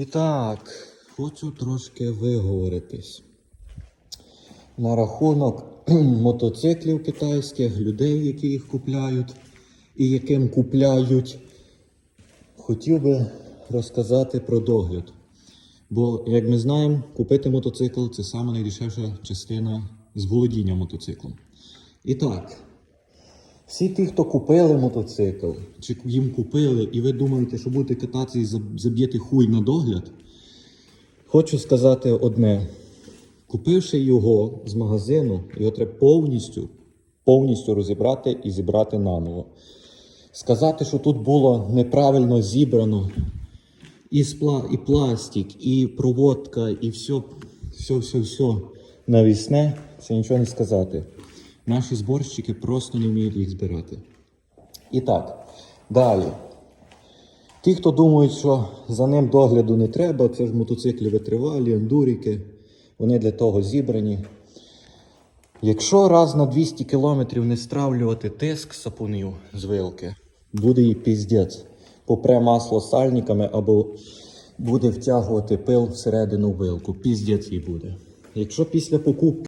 І так, хочу трошки виговоритись. На рахунок мотоциклів китайських, людей, які їх купляють і яким купляють. Хотів би розказати про догляд. Бо, як ми знаємо, купити мотоцикл це саме найдешевша частина з володіння мотоциклом. І так, всі ті, хто купили мотоцикл, чи їм купили, і ви думаєте, що будете кататися і заб'єте хуй на догляд, хочу сказати одне. Купивши його з магазину, його треба повністю, повністю розібрати і зібрати наново. Сказати, що тут було неправильно зібрано і, спла, і пластик, і проводка, і все, все, все, все навісне, це нічого не сказати. Наші зборщики просто не вміють їх збирати. І так, далі. Ті, хто думають, що за ним догляду не треба, це ж мотоциклі витривалі, ендуріки, вони для того зібрані. Якщо раз на 200 кілометрів не стравлювати тиск сапунів з вилки, буде і піздець. Попре масло сальниками або буде втягувати пил всередину вилку. Піздець їй буде. Якщо після покупки